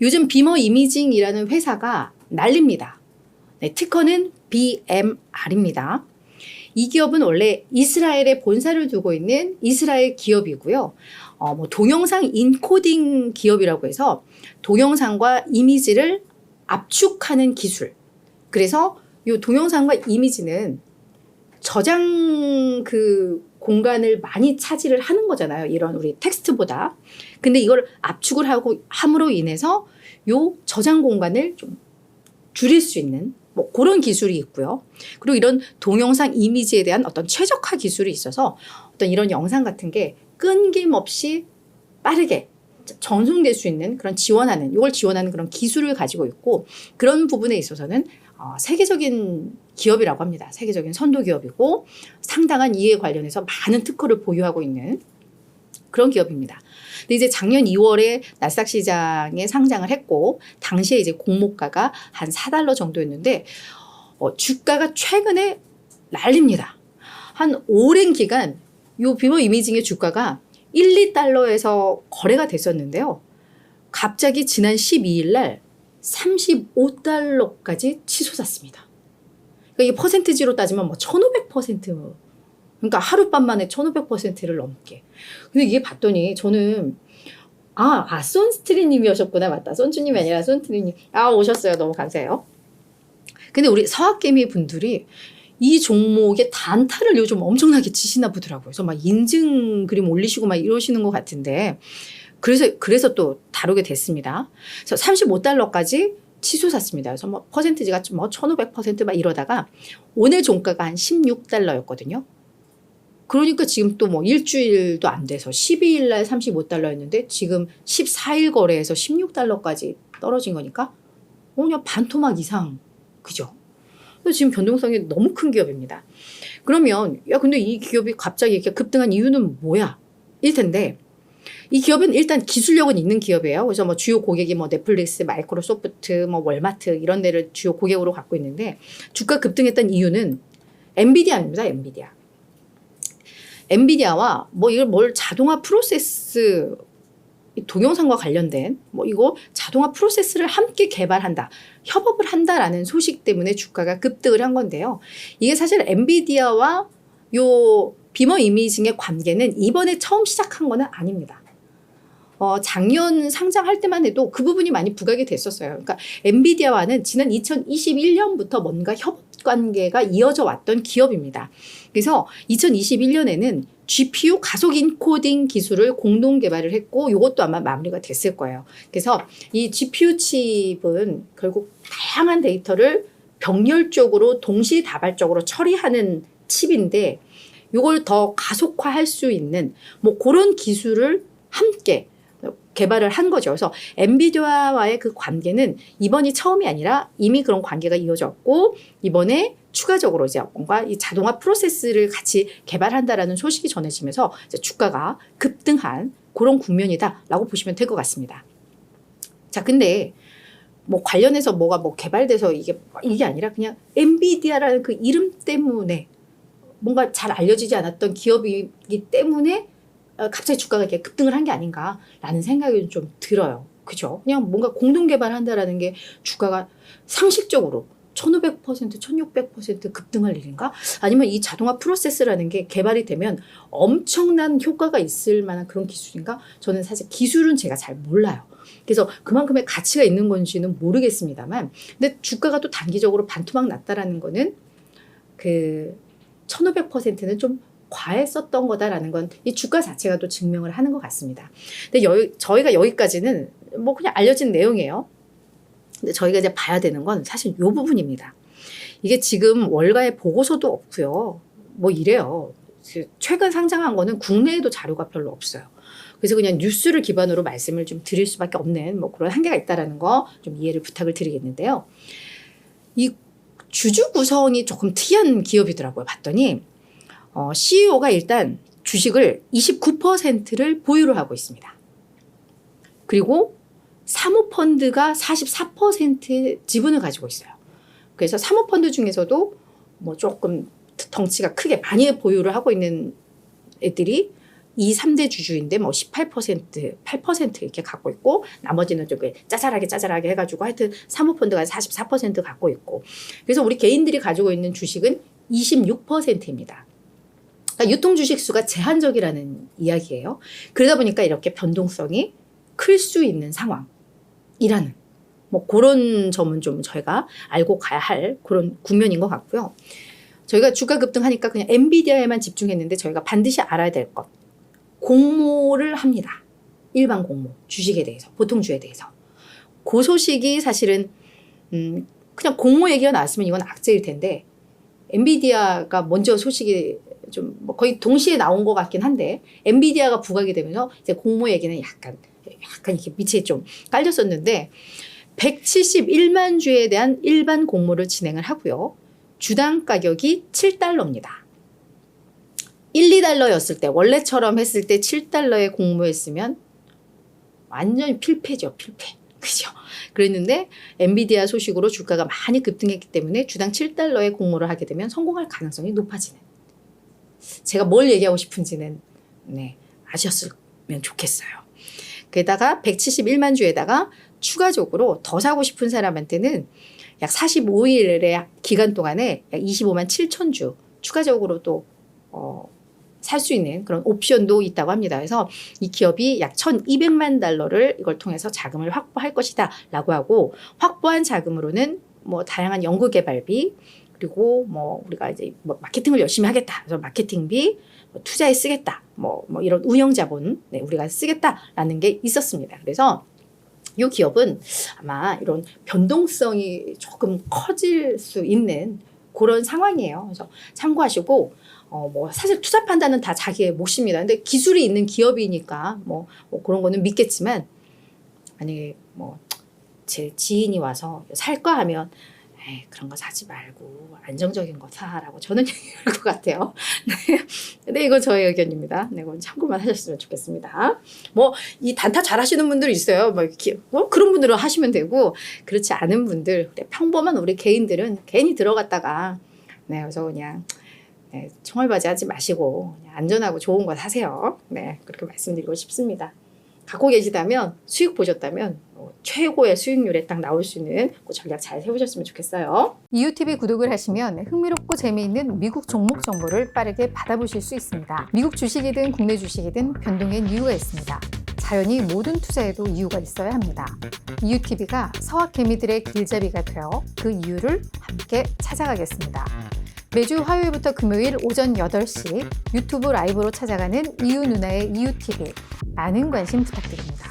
요즘 비머 이미징이라는 회사가 난립니다. 네, 티커는 BMR입니다. 이 기업은 원래 이스라엘에 본사를 두고 있는 이스라엘 기업이고요. 어, 뭐 동영상 인코딩 기업이라고 해서 동영상과 이미지를 압축하는 기술. 그래서 이 동영상과 이미지는 저장 그 공간을 많이 차지를 하는 거잖아요. 이런 우리 텍스트보다. 근데 이걸 압축을 하고 함으로 인해서 요 저장 공간을 좀 줄일 수 있는 뭐 그런 기술이 있고요. 그리고 이런 동영상 이미지에 대한 어떤 최적화 기술이 있어서 어떤 이런 영상 같은 게 끊김없이 빠르게 전송될 수 있는 그런 지원하는 이걸 지원하는 그런 기술을 가지고 있고 그런 부분에 있어서는 어, 세계적인 기업이라고 합니다. 세계적인 선도 기업이고 상당한 이에 관련해서 많은 특허를 보유하고 있는 그런 기업입니다. 근데 이제 작년 2월에 나스닥 시장에 상장을 했고 당시에 이제 공모가가 한 4달러 정도였는데 어, 주가가 최근에 날립니다. 한 오랜 기간 요 비머 이미징의 주가가 1, 2달러에서 거래가 됐었는데요. 갑자기 지난 12일 날 35달러까지 치솟았습니다. 그러니까 이게 퍼센트지로 따지면 뭐 1500%. 그러니까 하룻밤 만에 1500%를 넘게. 근데 이게 봤더니 저는 아, 아, 손스트리님이셨구나. 맞다. 손주님이 아니라 손스트리님. 아, 오셨어요. 너무 감사해요. 근데 우리 서학개미 분들이 이 종목의 단타를 요즘 엄청나게 치시나 보더라고요. 그래서 막 인증 그림 올리시고 막 이러시는 것 같은데 그래서 그래서 또 다루게 됐습니다. 그래서 35달러까지 치솟았습니다. 그래서 뭐 퍼센트지가 뭐 1,500%막 이러다가 오늘 종가가 한 16달러였거든요. 그러니까 지금 또 뭐 일주일도 안 돼서 12일 날 35달러였는데 지금 14일 거래에서 16달러까지 떨어진 거니까 어, 그냥 반토막 이상 그죠? 지금 변동성이 너무 큰 기업입니다. 그러면 야 근데 이 기업이 갑자기 이렇게 급등한 이유는 뭐야? 일 텐데 이 기업은 일단 기술력은 있는 기업이에요. 그래서 뭐 주요 고객이 뭐 넷플릭스, 마이크로소프트, 뭐 월마트 이런 데를 주요 고객으로 갖고 있는데 주가 급등했던 이유는 엔비디아입니다. 엔비디아. 엔비디아와 뭐 이걸 뭘 자동화 프로세스 이 동영상과 관련된 뭐 이거 자동화 프로세스를 함께 개발한다, 협업을 한다라는 소식 때문에 주가가 급등을 한 건데요. 이게 사실 엔비디아와 요 비머 이미징의 관계는 이번에 처음 시작한 거는 아닙니다. 어, 작년 상장할 때만 해도 그 부분이 많이 부각이 됐었어요. 그러니까 엔비디아와는 지난 2021년부터 뭔가 협업 관계가 이어져 왔던 기업입니다. 그래서 2021년에는 GPU 가속 인코딩 기술을 공동 개발을 했고 이것도 아마 마무리가 됐을 거예요. 그래서 이 GPU 칩은 결국 다양한 데이터를 병렬적으로 동시다발적으로 처리하는 칩인데 이걸 더 가속화할 수 있는 뭐 그런 기술을 함께 개발을 한 거죠. 그래서 엔비디아와의 그 관계는 이번이 처음이 아니라 이미 그런 관계가 이어졌고 이번에 추가적으로 이제 뭔가 이 자동화 프로세스를 같이 개발한다라는 소식이 전해지면서 주가가 급등한 그런 국면이다라고 보시면 될 것 같습니다. 자, 근데 뭐 관련해서 뭐가 뭐 개발돼서 이게 이게 아니라 그냥 엔비디아라는 그 이름 때문에 뭔가 잘 알려지지 않았던 기업이기 때문에 어, 갑자기 주가가 이렇게 급등을 한 게 아닌가라는 생각이 좀 들어요. 그죠? 그냥 뭔가 공동 개발한다라는 게 주가가 상식적으로 1500%, 1600% 급등할 일인가? 아니면 이 자동화 프로세스라는 게 개발이 되면 엄청난 효과가 있을 만한 그런 기술인가? 저는 사실 기술은 제가 잘 몰라요. 그래서 그만큼의 가치가 있는 건지는 모르겠습니다만, 근데 주가가 또 단기적으로 반토막 났다라는 거는 그 1500%는 좀 과했었던 거다라는 건 이 주가 자체가 또 증명을 하는 것 같습니다. 근데 여, 저희가 여기까지는 뭐 그냥 알려진 내용이에요. 근데 저희가 이제 봐야 되는 건 사실 요 부분입니다. 이게 지금 월가의 보고서도 없고요. 뭐 이래요. 최근 상장한 거는 국내에도 자료가 별로 없어요. 그래서 그냥 뉴스를 기반으로 말씀을 좀 드릴 수밖에 없는 뭐 그런 한계가 있다라는 거 좀 이해를 부탁을 드리겠는데요. 이 주주 구성이 조금 특이한 기업이더라고요. 봤더니 어, CEO가 일단 주식을 29%를 보유를 하고 있습니다. 그리고 사모펀드가 44%의 지분을 가지고 있어요. 그래서 사모펀드 중에서도 뭐 조금 덩치가 크게 많이 보유를 하고 있는 애들이 이 3대 주주인데 뭐 18%, 8% 이렇게 갖고 있고 나머지는 좀 짜잘하게 짜잘하게 해가지고 하여튼 사모펀드가 44% 갖고 있고 그래서 우리 개인들이 가지고 있는 주식은 26%입니다. 그러니까 유통 주식 수가 제한적이라는 이야기예요. 그러다 보니까 이렇게 변동성이 클 수 있는 상황이라는 뭐 그런 점은 좀 저희가 알고 가야 할 그런 국면인 것 같고요. 저희가 주가 급등하니까 그냥 엔비디아에만 집중했는데 저희가 반드시 알아야 될 것. 공모를 합니다. 일반 공모, 주식에 대해서, 보통 주에 대해서. 그 소식이 사실은, 음, 그냥 공모 얘기가 나왔으면 이건 악재일 텐데, 엔비디아가 먼저 소식이 좀 뭐 거의 동시에 나온 것 같긴 한데, 엔비디아가 부각이 되면서 이제 공모 얘기는 약간, 약간 이렇게 밑에 좀 깔렸었는데, 171만 주에 대한 일반 공모를 진행을 하고요. 주당 가격이 7달러입니다. 1, 2달러였을 때 원래처럼 했을 때 7달러에 공모했으면 완전히 필패죠, 필패. 그죠? 그랬는데 엔비디아 소식으로 주가가 많이 급등했기 때문에 주당 7달러에 공모를 하게 되면 성공할 가능성이 높아지는. 제가 뭘 얘기하고 싶은지는 네, 아셨으면 좋겠어요. 게다가 171만 주에다가 추가적으로 더 사고 싶은 사람한테는 약 45일의 기간 동안에 약 25만 7천 주 추가적으로 또 어, 살 수 있는 그런 옵션도 있다고 합니다. 그래서 이 기업이 약 1,200만 달러를 이걸 통해서 자금을 확보할 것이다 라고 하고 확보한 자금으로는 뭐 다양한 연구 개발비 그리고 뭐 우리가 이제 뭐 마케팅을 열심히 하겠다. 그래서 마케팅비 뭐 투자에 쓰겠다. 뭐, 뭐 이런 운영 자본 네, 우리가 쓰겠다라는 게 있었습니다. 그래서 이 기업은 아마 이런 변동성이 조금 커질 수 있는 그런 상황이에요. 그래서 참고하시고 어 뭐 사실 투자 판단은 다 자기의 몫입니다. 근데 기술이 있는 기업이니까 뭐, 뭐 그런 거는 믿겠지만 만약에 뭐 제 지인이 와서 살까 하면 에이, 그런 거 사지 말고 안정적인 거 사라고 저는 얘기할 것 같아요. 네. 근데 이건 저의 의견입니다. 네, 그건 참고만 하셨으면 좋겠습니다. 뭐 이 단타 잘 하시는 분들 있어요. 뭐 이렇게 뭐 그런 분들은 하시면 되고 그렇지 않은 분들 평범한 우리 개인들은 괜히 들어갔다가 네, 그래서 그냥 네, 총알바지 하지 마시고 안전하고 좋은 거 사세요. 네, 그렇게 말씀드리고 싶습니다. 갖고 계시다면 수익 보셨다면 어, 최고의 수익률에 딱 나올 수 있는 그 전략 잘 세우셨으면 좋겠어요. 이웃TV 구독을 하시면 흥미롭고 재미있는 미국 종목 정보를 빠르게 받아보실 수 있습니다. 미국 주식이든 국내 주식이든 변동엔 이유가 있습니다. 자연히 모든 투자에도 이유가 있어야 합니다. 이웃TV가 서학 개미들의 길잡이가 되어 그 이유를 함께 찾아가겠습니다. 매주 화요일부터 금요일 오전 8시 유튜브 라이브로 찾아가는 이유 누나의 이웃TV 많은 관심 부탁드립니다.